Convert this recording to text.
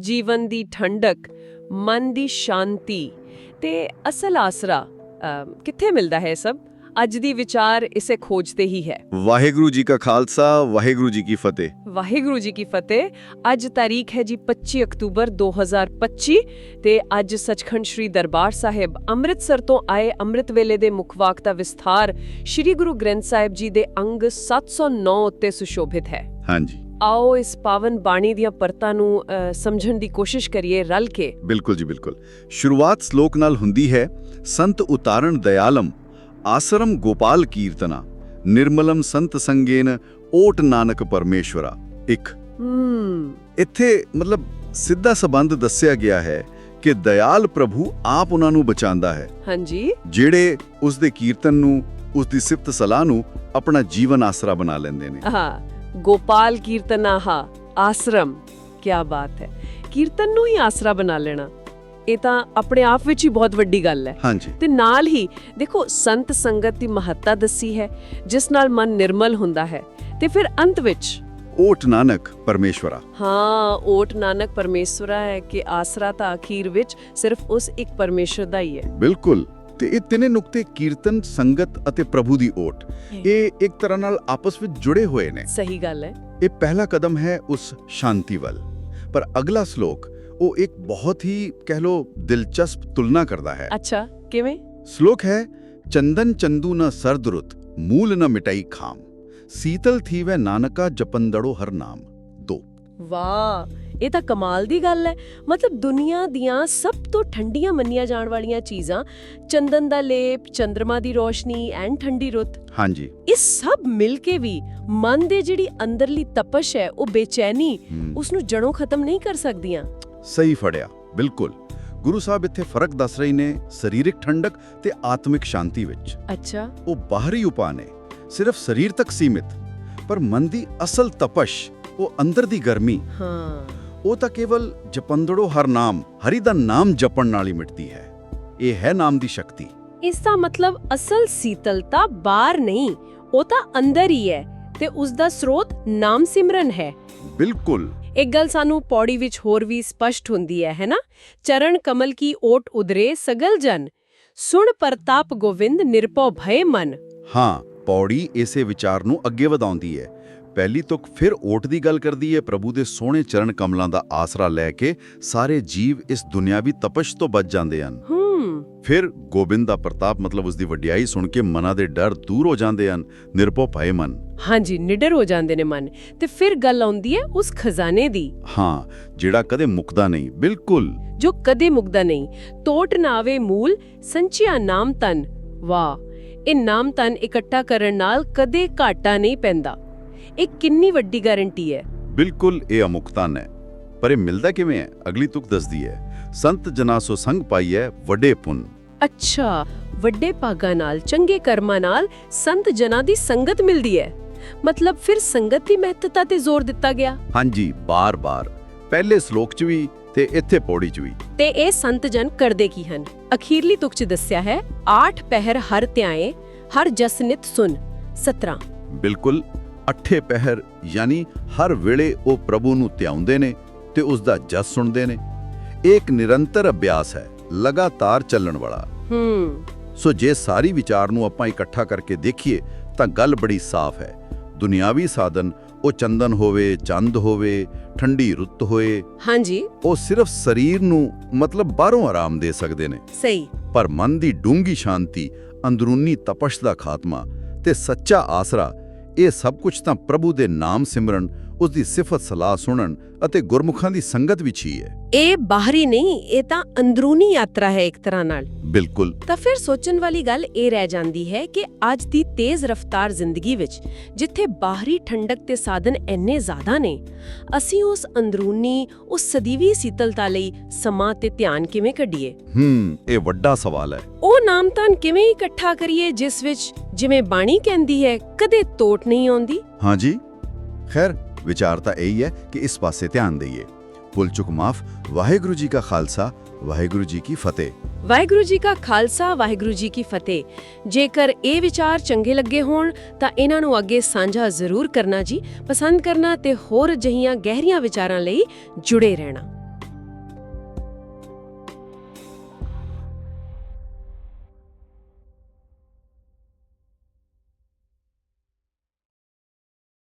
ਜੀਵਨ ਦੀ ਠੰਡਕ ਮਨ ਦੀ ਸ਼ਾਂਤੀ ਤੇ ਅਸਲ ਆਸਰਾ ਕਿੱਥੇ ਮਿਲਦਾ ਹੈ ਸਭ? ਅੱਜ ਦੀ ਵਿਚਾਰ ਇਸੇ ਖੋਜ ਤੇ ਹੀ ਹੈ। ਵਾਹਿਗੁਰੂ ਜੀ ਕਾ ਖਾਲਸਾ ਵਾਹਿਗੁਰੂ ਜੀ ਕੀ ਫਤਿਹ। ਵਾਹਿਗੁਰੂ ਜੀ ਕੀ ਫਤਿਹ। ਅੱਜ ਤਾਰੀਖ ਹੈ ਜੀ 25 ਅਕਤੂਬਰ 2025 ਤੇ ਅੱਜ ਸੱਚਖੰਡ ਸ੍ਰੀ ਦਰਬਾਰ ਸਾਹਿਬ ਅੰਮ੍ਰਿਤਸਰ ਤੋਂ ਆਏ ਅੰਮ੍ਰਿਤ ਵੇਲੇ ਦੇ ਮੁਖਵਾਕ ਦਾ ਵਿਸਥਾਰ ਸ੍ਰੀ ਗੁਰੂ ਗ੍ਰੰਥ ਸਾਹਿਬ ਜੀ ਦੇ ਅੰਗ 709 ਉੱਤੇ ਸੁਸ਼ੋਭਿਤ ਹੈ। ਹਾਂਜੀ। ਆਓ ਇਸ ਪਾਵਨ ਬਾਣੀ ਦੀਆਂ ਪਰਤਾਂ ਨੂੰ ਸਮਝਣ ਦੀ ਕੋਸ਼ਿਸ਼ ਕਰੀਏ ਰਲ ਕੇ। ਬਿਲਕੁਲ ਜੀ ਬਿਲਕੁਲ। ਸ਼ੁਰੂਆਤ ਸ਼ਲੋਕ ਨਾਲ ਹੁੰਦੀ ਹੈ ਸੰਤ ਉਤਾਰਣ ਦਇਆਲਮ ਆਸਰਮ ਗੋਪਾਲ ਕੀਰਤਨਾ ਨਿਰਮਲਮ ਸੰਤ ਸੰਗੇਨ ਓਟ ਨਾਨਕ ਪਰਮੇਸ਼ਵਰਾ। ਇੱਕ। ਹਮ ਇੱਥੇ ਮਤਲਬ ਸਿੱਧਾ ਸਬੰਧ ਦੱਸਿਆ ਗਿਆ ਹੈ ਕਿ ਦਇਆਲ ਪ੍ਰਭੂ ਆਪ ਉਹਨਾਂ ਨੂੰ ਬਚਾਉਂਦਾ ਹੈ। ਹਾਂਜੀ। ਜਿਹੜੇ ਉਸ ਦੇ ਕੀਰਤਨ ਨੂੰ ਉਸ ਦੀ ਸਿਫਤ ਸਲਾਹ ਨੂੰ ਆਪਣਾ ਜੀਵਨ ਆਸਰਾ ਬਣਾ ਲੈਂਦੇ ਨੇ। ਹਾਂ। ਗੋਪਾਲ ਕੀਰਤਨਾਹਾ ਆਸਰਮ ਕੀ ਬਾਤ ਹੈ। ਕੀਰਤਨ ਨੂੰ ਹੀ ਆਸਰਾ ਬਣਾ ਲੈਣਾ ਇਹ ਤਾਂ ਆਪਣੇ ਆਪ ਵਿੱਚ ਹੀ ਬਹੁਤ ਵੱਡੀ ਗੱਲ ਹੈ। ਹਾਂਜੀ। ਤੇ ਨਾਲ ਹੀ ਦੇਖੋ ਸੰਤ ਸੰਗਤ ਦੀ ਮਹੱਤਤਾ ਦੱਸੀ ਹੈ ਜਿਸ ਨਾਲ ਮਨ ਨਿਰਮਲ ਹੁੰਦਾ ਹੈ। ਤੇ ਫਿਰ ਅੰਤ ਵਿੱਚ? ਓਟ ਨਾਨਕ ਪਰਮੇਸ਼ਵਰਾ। ਹਾਂ ਓਟ ਨਾਨਕ ਪਰਮੇਸ਼ਵਰਾ ਹੈ ਕਿ ਆਸਰਾ ਤਾਂ ਅਖੀਰ ਵਿੱਚ ਸਿਰਫ ਉਸ ਇੱਕ ਪਰਮੇਸ਼ਰ ਦਾ ਹੀ ਹੈ। ਬਿਲਕੁਲ। ਤੇ ਇਹ ਤਿੰਨੇ ਨੁਕਤੇ ਕੀਰਤਨ ਸੰਗਤ ਅਤੇ ਪ੍ਰਭੂ ਦੀ ਓਟ। ਇਹ ਇੱਕ ਤਰ੍ਹਾਂ ਨਾਲ ਆਪਸ ਵਿੱਚ ਜੁੜੇ ਹੋਏ ਨੇ। ਸਹੀ ਗੱਲ ਹੈ। ਇਹ ਪਹਿਲਾ ਕਦਮ ਹੈ ਉਸ ਸ਼ਾਂਤੀ ਵੱਲ। ਪਰ ਅਗਲਾ ਸ਼ਲੋਕ ਉਹ ਇੱਕ ਬਹੁਤ ਹੀ ਕਹਿ ਲੋ ਦਿਲਚਸਪ ਤੁਲਨਾ ਕਰਦਾ ਹੈ। ਅੱਛਾ ਕਿਵੇਂ? ਸ਼ਲੋਕ ਹੈ ਚੰਦਨ ਚੰਦੂ ਨ ਸਰਦਰੁਤ ਮੂਲ ਨ ਮਿਟਾਈ ਖਾਮ। ਸੀਤਲ ਥੀਵੈ ਨਾਨਕਾ ਜਪੰਦੜੋ ਹਰ ਨਾਮ। ਦੋ। ਵਾਹ! ਇਹ ਤਾਂ ਕਮਾਲ ਦੀ ਗੱਲ ਹੈ। ਮਤਲਬ ਦੁਨੀਆ ਦੀਆਂ ਸਭ ਤੋਂ ਠੰਡੀਆਂ ਮੰਨੀਆਂ ਜਾਣ ਵਾਲੀਆਂ ਚੀਜ਼ਾਂ ਚੰਦਨ ਦਾ ਲੇਪ ਚੰ드ਰਮਾ ਦੀ ਰੋਸ਼ਨੀ ਐਂਡ ਠੰਡੀ ਰੁੱਤ। ਹਾਂਜੀ। ਇਹ ਸਭ ਮਿਲ ਕੇ ਵੀ ਮਨ ਦੇ ਜਿਹੜੀ ਅੰਦਰਲੀ ਤਪਸ਼ ਹੈ ਉਹ ਬੇਚੈਨੀ ਉਸ ਨੂੰ ਜੜੋਂ ਖਤਮ ਨਹੀਂ ਕਰ ਸਕਦੀਆਂ। ਸਹੀ ਫੜਿਆ ਬਿਲਕੁਲ। ਗੁਰੂ ਸਾਹਿਬ ਇੱਥੇ ਫ਼ਰਕ ਦੱਸ ਰਹੇ ਨੇ ਸਰੀਰਕ ਠੰਡਕ ਤੇ ਆਤਮਿਕ ਸ਼ਾਂਤੀ ਵਿੱਚ। ਅੱਛਾ। ਉਹ ਬਾਹਰੀ ਉਪਾਅ ਨੇ ਸਿਰਫ ਸਰੀਰ ਤੱਕ ਸੀਮਿਤ ਪਰ ਮਨ ਦੀ ਅਸਲ ਤਪਸ਼ ਉਹ ਅੰਦਰ ਦੀ ਗਰਮੀ। ਹਾਂ। ਉਹ ਤਾਂ ਕੇਵਲ ਜਪੰਦੜੋ ਹਰ ਨਾਮ ਹਰੀ ਦਾ ਨਾਮ ਜਪਣ ਨਾਲ ਹੀ ਮਿਟਦੀ ਹੈ। ਇਹ ਹੈ ਨਾਮ ਦੀ ਸ਼ਕਤੀ। ਇਸ ਦਾ ਮਤਲਬ ਅਸਲ ਸੀਤਲਤਾ ਬਾਹਰ ਨਹੀਂ ਉਹ ਤਾਂ ਅੰਦਰ ਹੀ ਹੈ ਤੇ ਉਸ ਦਾ ਸਰੋਤ ਨਾਮ ਸਿਮਰਨ ਹੈ। ਬਿਲਕੁਲ। ਇੱਕ ਗੱਲ ਸਾਨੂੰ ਪੌੜੀ ਵਿੱਚ ਹੋਰ ਵੀ ਸਪਸ਼ਟ ਹੁੰਦੀ ਹੈ ਹੈ ਨਾ? ਚਰਨ ਕਮਲ ਕੀ ਓਟ ਉਦਰੇ ਸਗਲ ਜਨ ਸੁਣ ਪ੍ਰਤਾਪ ਗੋਵਿੰਦ ਨਿਰਭਉ ਭਏ ਮਨ। ਹਾਂ ਪੌੜੀ ਇਸੇ ਵਿਚਾਰ ਨੂੰ ਅੱਗੇ ਵਧਾਉਂਦੀ ਹੈ। ਪਹਿਲੀ ਤੁਕ ਫਿਰ ਓਟ ਦੀ ਗੱਲ ਕਰਦੀ ਹੈ ਪ੍ਰਭੂ ਦੇ ਸੋਹਣੇ ਚਰਨ ਕਮਲਾਂ ਦਾ ਆਸਰਾ ਲੈ ਕੇ ਸਾਰੇ ਜੀਵ ਇਸ ਦੁਨਿਆਵੀ ਤਪਸ਼ ਤੋਂ ਬਚ ਜਾਂਦੇ ਹਨ। ਫਿਰ ਗੋਬਿੰਦ ਦਾ ਪ੍ਰਤਾਪ ਮਤਲਬ ਉਸ ਦੀ ਵਡਿਆਈ ਸੁਣ ਕੇ ਮਨਾਂ ਦੇ ਡਰ ਦੂਰ ਹੋ ਜਾਂਦੇ ਹਨ। ਨਿਰਭਉ ਭਏ ਮਨ। ਹਾਂਜੀ ਨਿਡਰ ਹੋ ਜਾਂਦੇ ਨੇ ਮਨ। ਤੇ ਫਿਰ ਗੱਲ ਆਉਂਦੀ ਹੈ ਉਸ ਖਜ਼ਾਨੇ ਦੀ। ਹਾਂ ਜਿਹੜਾ ਕਦੇ ਮੁੱਕਦਾ ਨਹੀਂ। ਬਿਲਕੁਲ। ਜੋ ਕਦੇ ਮੁਕਦਾ ਨਹੀਂ। ਟੋਟ ਨਾਵੇ ਮੂਲ ਸੰਚਿਆ ਨਾਮ ਤਨ ਵਾਹ ਇਹ ਨਾਮ ਤਨ ਇਕੱਠਾ ਕਰਨ ਨਾਲ ਕਦੇ ਘਾਟਾ ਨਹੀਂ ਪੈਂਦਾ। ਇਹ ਕਿੰਨੀ ਵੱਡੀ ਗਾਰੰਟੀ ਹੈ? ਬਿਲਕੁਲ ਇਹ ਅਮੁਕਤਨ ਹੈ। ਪਰ ਇਹ ਮਿਲਦਾ ਕਿਵੇਂ ਹੈ? ਅਗਲੀ ਤੁਕ ਦੱਸਦੀ ਹੈ। ਸੰਤ ਜਨਾ ਸੋ ਸੰਗ ਪਾਈਐ ਵੱਡੇ ਪੁੰਨ। ਅੱਛਾ ਵੱਡੇ ਭਾਗਾਂ ਨਾਲ ਚੰਗੇ ਕਰਮਾਂ ਨਾਲ ਸੰਤ ਜਨਾਂ ਦੀ ਸੰਗਤ ਮਿਲਦੀ ਹੈ। ਮਤਲਬ ਫਿਰ ਸੰਗਤ ਦੀ ਮਹੱਤਤਾ ਤੇ ਜ਼ੋਰ ਦਿੱਤਾ ਗਿਆ? ਹਾਂਜੀ ਬਾਰ-ਬਾਰ। ਪਹਿਲੇ ਸ਼ਲੋਕ 'ਚ ਵੀ ਤੇ ਇੱਥੇ ਪੌੜੀ 'ਚ ਵੀ। ਤੇ ਇਹ ਸੰਤ ਜਨ ਕਰਦੇ ਕੀ ਹਨ? ਅਖੀਰਲੀ ਤੁਕ ਚ ਦੱਸਿਆ ਹੈ ਆਠ ਪਹਿਰ ਹਰ ਧਿਆਏ ਹਰ ਜਸ ਨਿਤ ਸੁਨ। 17 ਬਿਲਕੁਲ ਅੱਠੇ ਪਹਿਰ ਯਾਨੀ ਹਰ ਵੇਲੇ ਉਹ ਪ੍ਰਭੂ ਨੂੰ ਧਿਆਉਂਦੇ ਨੇ ਤੇ ਉਸ ਦਾ ਜਸ ਸੁਣਦੇ ਨੇ। ਇਹ ਇੱਕ ਨਿਰੰਤਰ ਅਭਿਆਸ ਹੈ ਲਗਾਤਾਰ ਚੱਲਣ ਵਾਲਾ। ਹੂੰ। ਸੋ ਜੇ ਸਾਰੀ ਵਿਚਾਰ ਨੂੰ ਆਪਾਂ ਇਕੱਠਾ ਕਰਕੇ ਦੇਖੀਏ ਤਾਂ ਗੱਲ ਬੜੀ ਸਾਫ਼ ਹੈ। ਦੁਨਿਆਵੀ ਸਾਧਨ ਉਹ ਚੰਦਨ ਹੋਵੇ ਚੰਦ ਹੋਵੇ ਠੰਡੀ ਰੁੱਤ ਹੋਏ ਹਾਂਜੀ। ਉਹ ਸਿਰਫ ਸਰੀਰ ਨੂੰ ਮਤਲਬ ਬਾਹਰੋਂ ਆਰਾਮ ਦੇ ਸਕਦੇ ਨੇ। ਸਹੀ। ਪਰ ਮਨ ਦੀ ਡੂੰਗੀ ਸ਼ਾਂਤੀ ਅੰਦਰੂਨੀ ਤਪਸ਼ ਦਾ ਖਾਤਮਾ ਤੇ ਸੱਚਾ ਆਸਰਾ ਇਹ ਸਭ ਕੁਝ ਤਾਂ ਪ੍ਰਭੂ ਦੇ ਨਾਮ ਸਿਮਰਨ ਉਸ ਦੀ ਸਿਫਤ ਸਲਾਹ ਸੁਣਨ ਅਤੇ ਗੁਰਮੁਖਾਂ ਦੀ ਸੰਗਤ ਵਿੱਚ ਹੀ ਹੈ। ਇਹ ਬਾਹਰੀ ਨਹੀਂ, ਇਹ ਤਾਂ ਅੰਦਰੂਨੀ ਯਾਤਰਾ ਹੈ ਇੱਕ ਤਰ੍ਹਾਂ ਨਾਲ। ਬਿਲਕੁਲ। ਤਾਂ ਫਿਰ ਸੋਚਣ ਵਾਲੀ ਗੱਲ ਇਹ ਰਹਿ ਜਾਂਦੀ ਹੈ ਕਿ ਅੱਜ ਦੀ ਤੇਜ਼ ਰਫ਼ਤਾਰ ਜ਼ਿੰਦਗੀ ਵਿੱਚ ਜਿੱਥੇ ਬਾਹਰੀ ਠੰਡਕ ਤੇ ਸਾਧਨ ਇੰਨੇ ਜ਼ਿਆਦਾ ਨੇ ਅਸੀਂ ਉਸ ਅੰਦਰੂਨੀ ਉਸ ਸਦੀਵੀ ਸੀਤਲਤਾ ਲਈ ਸਮਾਂ ਤੇ ਧਿਆਨ ਕਿਵੇਂ ਕੱਢੀਏ? ਹੂੰ ਇਹ ਵੱਡਾ ਸਵਾਲ ਹੈ। ਉਹ ਨਾਮਤਾਨ ਕਿਵੇਂ ਇਕੱਠਾ ਕਰੀਏ ਜਿਸ ਵਿੱਚ ਜਿਵੇਂ ਬਾਣੀ ਕਹਿੰਦੀ ਹੈ ਕਦੇ ਤੋਟ ਨਹੀਂ ਆਉਂਦੀ? ਹਾਂਜੀ ਖੈਰ ਵਿਚਾਰ ਤਾਂ ਇਹੀ ਹੈ ਕਿ ਇਸ ਪਾਸੇ ਧਿਆਨ ਦਈਏ। ਭੁੱਲ ਚੁੱਕ ਮਾਫ ਵਾਹਿਗੁਰੂ ਜੀ ਕਾ ਖਾਲਸਾ ਵਾਹਿਗੁਰੂ ਜੀ ਕੀ ਫਤਿਹ। ਵਾਹਿਗੁਰੂ ਜੀ ਕਾ ਖਾਲਸਾ, ਵਾਹਿਗੁਰੂ ਜੀ ਕੀ ਫਤਿਹ। ਜੇਕਰ ਇਹ ਵਿਚਾਰ ਚੰਗੇ ਲੱਗੇ ਹੋਣ, ਤਾਂ ਇਹਨਾਂ ਨੂੰ ਅੱਗੇ ਸਾਂਝਾ ਜ਼ਰੂਰ ਕਰਨਾ ਜੀ। ਪਸੰਦ ਕਰਨਾ ਤੇ ਹੋਰ ਅਜਿਹੀਆਂ ਗਹਿਰੀਆਂ ਵਿਚਾਰਾਂ ਲਈ ਜੁੜੇ ਰਹਿਣਾ।